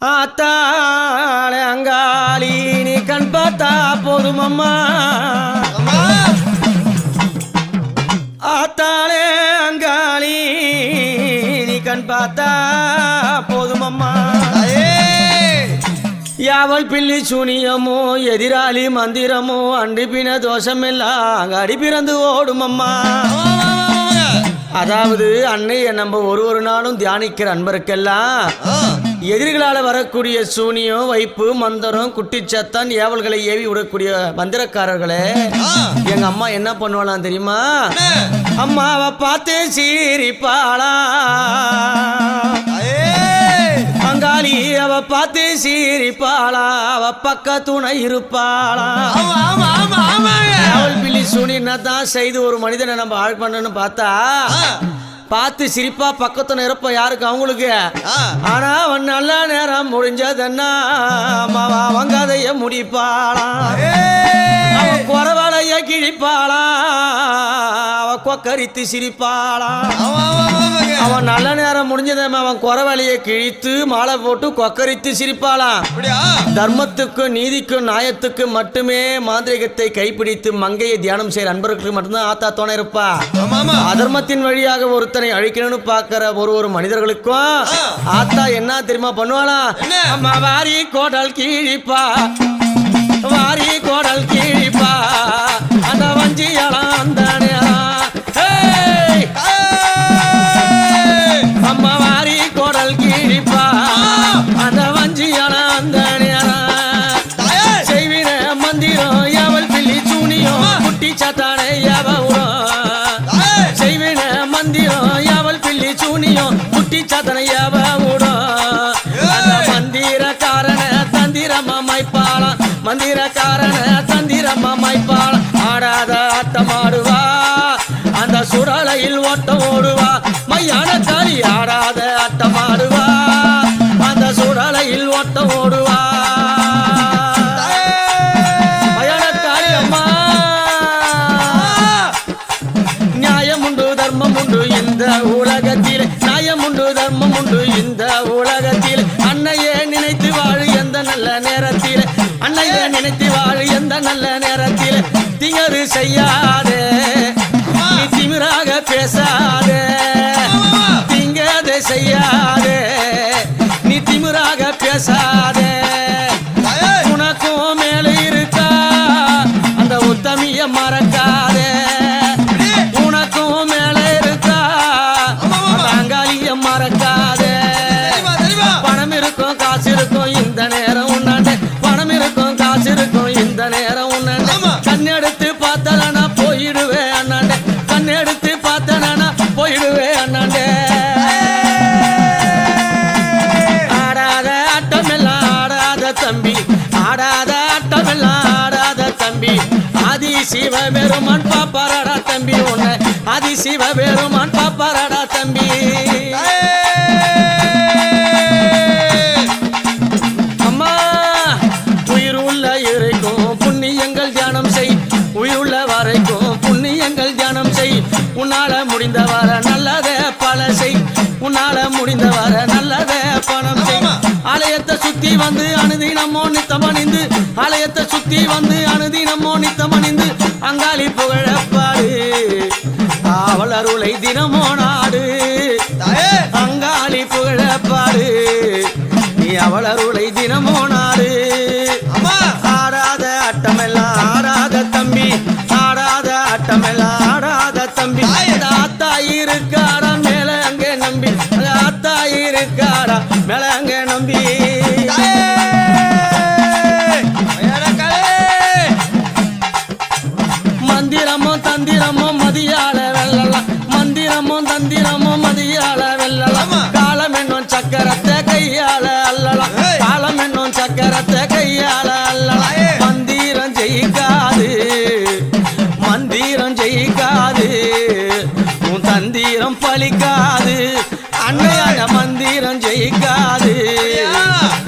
ஆத்தாள அங்காளி நீ கண் பார்த்தா போதும் அம்மா ஆத்தாளே அங்காளி நீ கண் பார்த்தா போதும் அம்மா யாவல் பிள்ளி சுனியமோ எதிராளி மந்திரமோ அண்டிப்பின தோஷமெல்லாம் அடி பிறந்து ஓடும் அம்மா அதாவது அன்னையை நம்ம ஒரு ஒரு நாளும் தியானிக்கிற அன்பருக்கெல்லாம் எதிரிகளால வரக்கூடிய சூனியம் வைப்பு மந்திரம் குட்டிச்சத்தன் ஏவல்களை ஏவி விடக்கூடிய மந்திரக்காரர்களே எங்க அம்மா என்ன பண்ணுவாளாம் தெரியுமா? அம்மாவை பார்த்து சீரிப்பாளா அங்காளி அவ பார்த்து சீரிப்பாளா அவ பக்க துணை இருப்பாளா. அவள் பிள்ளி சூனியன்னா தான் செய்து ஒரு மனிதனை நம்ம ஆள் பண்ணணும்னு பார்த்தா பார்த்து சிரிப்பா பக்கத்துல இருப்ப யாருக்கு? அவங்களுக்கு. ஆனா அவன் நல்ல நேரம் முடிஞ்சதுன்னா அவங்க அதைய முடிப்பாளாம். அவன் குறவலைய கிழிப்பாளா அவ கொக்கரித்து சிரிப்பாளாம் அவன் நல்ல நேரம் முடிஞ்சதும் அவன் குறவலைய கிழித்து மாலை போட்டு கொக்கரித்து சிரிப்பாளாம். தர்மத்துக்கும் நீதிக்கும் நியாயத்துக்கும் மட்டுமே மாந்திரிகத்தை கைப்பிடித்து மங்கையை தியானம் செய்யற அன்பர்களுக்கு மட்டும்தான் ஆத்தா துணை இருப்பா. அதர்மத்தின் வழியாக ஒருத்தனை அழிக்கணும்னு பார்க்கிற ஒரு ஒரு மனிதர்களுக்கும் ஆத்தா என்ன தெரியுமா பண்ணுவாளா? வாரி கோடல் கீழிப்பா. வாரி கோடல் கீழிப்பா. மந்திரக்காரன தந்திரமா மைப்பாளாம் ஆடாத ஆட்டம் ஆடுவா. அந்த சுடலையில் ஓட்டம் ஓடுவா. மையான தாலி ஆடாத ஆட்டம் ஆடுவா. அந்த சுடலையில் ஓட்டம் ஓடுவா. நியாயம் உண்டு தர்மம் உண்டு இந்த உலகத்தில். நியாயம் உண்டு தர்மம் உண்டு நேரத்தில் அன்னையே நினைத்து வாழ் எந்த நல்ல நேரத்தில். திங்கது செய்யாதே நீ திமிராக பேசாதே. திங்கதை செய்யாதே நீ திமிராக பேசாதே. உனக்கும் மேலே இருக்கா அந்த உத்தமிய மறக்காதே. சிவ பெருமான் பாப்பாரடா தம்பி உன்னை ஆதி சிவ பெருமான் பாப்பாரடா தம்பி. அம்மா உயிர் உள்ள இருக்கும் புண்ணியங்கள் தியானம் செய். உயிர் உள்ள வரைக்கும் புண்ணியங்கள் தியானம் செய். உன்னால முடிந்த வர நல்லதே பல செய். உன்னால முடிந்த வர நல்லதே பணம் செய். ஆலயத்தை சுத்தி வந்து அனுதினமோ நித்தம் அணிந்து தினமோ நாடு? அங்காளி புகழப்பாடு. நீ அவள் அருளை தினமோ பலிக்காது அன்னையான மந்திரம் ஜெயிக்காது.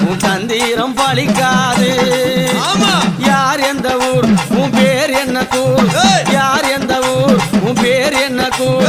உன் தந்திரம் பலிக்காது யார் எந்த ஊர் உன் பேர் என்ன கூர்! யார் எந்த ஊர் உன் பேர் என்ன கூர்?